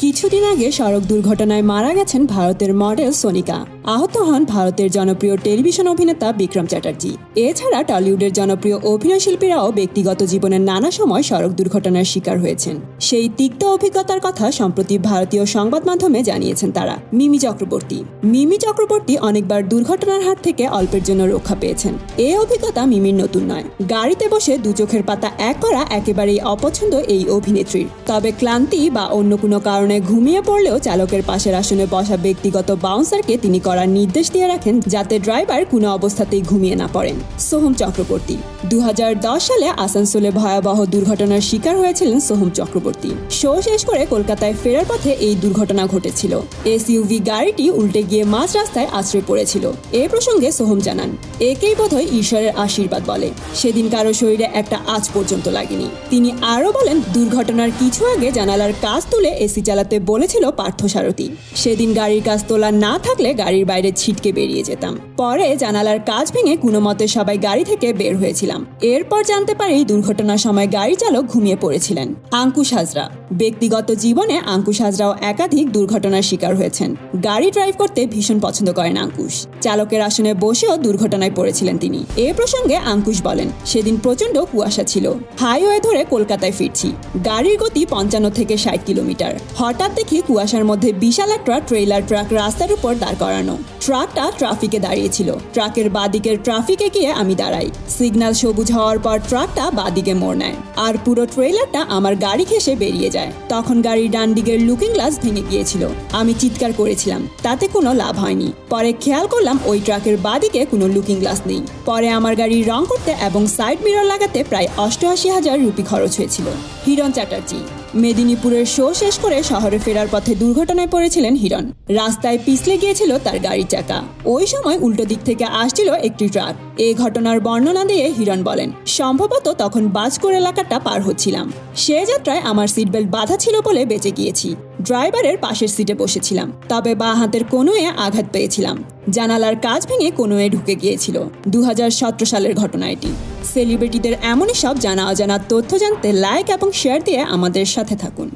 কিছুদিন আগে সড়ক দুর্ঘটনায় মারা গেছেন ভারতের মডেল সোনিকা। আহত হন ভারতের জনপ্রিয় টেলিভিশন অভিনেতা বিক্রম চ্যাটার্জি। এছাড়া টলিউডের জনপ্রিয় অভিনয় শিল্পীরাও ব্যক্তিগত জীবনের নানা সময় সড়ক দুর্ঘটনার শিকার হয়েছেন। সেই তিক্ত অভিজ্ঞতার কথা সম্প্রতি ভারতীয় সংবাদ মাধ্যমে জানিয়েছেন তারা। মিমি চক্রবর্তী। মিমি চক্রবর্তী অনেকবার দুর্ঘটনার হাত থেকে অল্পের জন্য রক্ষা পেয়েছেন। এই অভিজ্ঞতা মিমির নতুন নয়। গাড়িতে বসে দু চোখের পাতা এক করা একেবারেই অপছন্দ এই অভিনেত্রীর। তবে ক্লান্তি বা অন্য কোনো কারণে ঘুমিয়ে পড়লেও চালকের পাশের আসনে বসা ব্যক্তিগত বাউন্সারকে তিনি করার নির্দেশ দিয়ে রাখেন যাতে ড্রাইভার কোনো অবস্থাতেই ঘুমিয়ে না পড়েন। সোহম চক্রবর্তী। দু সালে আসানসোলে ভয়াবহ দুর্ঘটনার শিকার হয়েছিলেন সোহম চক্রবর্তী। শো শেষ করে কলকাতায় ফেরার পথে এই দুর্ঘটনা ঘটেছিল। এসইউভি গাড়িটি উল্টে গিয়ে মাঝ রাস্তায় আশ্রয় পড়েছিল। এ প্রসঙ্গে সোহম জানান, একেই বোধহয় ঈশ্বরের আশীর্বাদ বলে। সেদিন কারও শরীরে একটা আজ পর্যন্ত লাগেনি। তিনি আরও বলেন, দুর্ঘটনার কিছু আগে জানালার কাজ তুলে এসি চালাতে বলেছিল পার্থসারথী সেদিন গাড়ির কাজ তোলা না থাকলে গাড়ির বাইরে ছিটকে বেরিয়ে যেতাম। পরে জানালার কাজ ভেঙে কোনো মতে সবাই গাড়ি থেকে বের হয়েছিলাম। এরপর জানতে পারি দুর্ঘটনার সময় গাড়ি চালক ঘুমিয়ে পড়েছিলেন। আঙ্কুশ হাজরা। ব্যক্তিগত জীবনে আঙ্কুশ হাজরাও একাধিক দুর্ঘটনার শিকার হয়েছেন। গাড়ি ড্রাইভ করতে ভীষণ পছন্দ করেন আঙ্কুশ। চালকের আসনে বসেও দুর্ঘটনায় পড়েছিলেন তিনি। এ প্রসঙ্গে আঙ্কুশ বলেন, সেদিন প্রচণ্ড কুয়াশা ছিল। হাইওয়ে ধরে কলকাতায় ফিরছি। গাড়ির গতি পঞ্চান্ন থেকে ষাট কিলোমিটার। হঠাৎ দেখি কুয়াশার মধ্যে বিশাল একটা ট্রেলার ট্রাক রাস্তার উপর দাঁড় করানো। ট্রাকটা ট্রাফিকে দাঁড়িয়েছিল। ট্রাকের বাদিকের ট্রাফিকে গিয়ে আমি দাঁড়াই। সিগন্যাল সবুজ হওয়ার পর ট্রাকটা বাদিকে মোড় নেয়। আর পুরো ট্রেলারটা আমার গাড়ি ঘেসে বেরিয়ে যায়। তখন গাড়ির ডান দিকের লুকিং গ্লাস ভেঙে গিয়েছিল। আমি চিৎকার করেছিলাম। তাতে কোনো লাভ হয়নি। পরে খেয়াল করলাম ওই ট্রাকের বাদিকে কোনো লুকিং গ্লাস নেই। পরে আমার গাড়ি রং করতে এবং সাইড মিরর লাগাতে প্রায় অষ্টআশি হাজার রুপি খরচ হয়েছিল। হিরণ চ্যাটার্জি। মেদিনীপুরের শো শেষ করে শহরে ফেরার পথে দুর্ঘটনায় পড়েছিলেন হিরণ। রাস্তায় পিছলে গিয়েছিল তার গাড়ির চাকা ওই সময় উল্টো দিক থেকে আসছিল একটি ট্রাক। এই ঘটনার বর্ণনা দিয়ে হিরণ বলেন, সম্ভবত তখন বাজকোর এলাকাটা পার হচ্ছিলাম। সে যাত্রায় আমার সিট বেল্ট বাধা ছিল বলে বেঁচে গিয়েছি। ড্রাইভারের পাশের সিটে বসেছিলাম, তবে বা হাতের কোনোয়ে আঘাত পেয়েছিলাম। জানালার কাজ ভেঙে কোনোয়ে ঢুকে গিয়েছিল। দু হাজার সতেরো সালের ঘটনা এটি। সেলিব্রিটিদের এমনই সব জানা অজানা তথ্য জানতে লাইক এবং শেয়ার দিয়ে আমাদের সাথে থাকুন।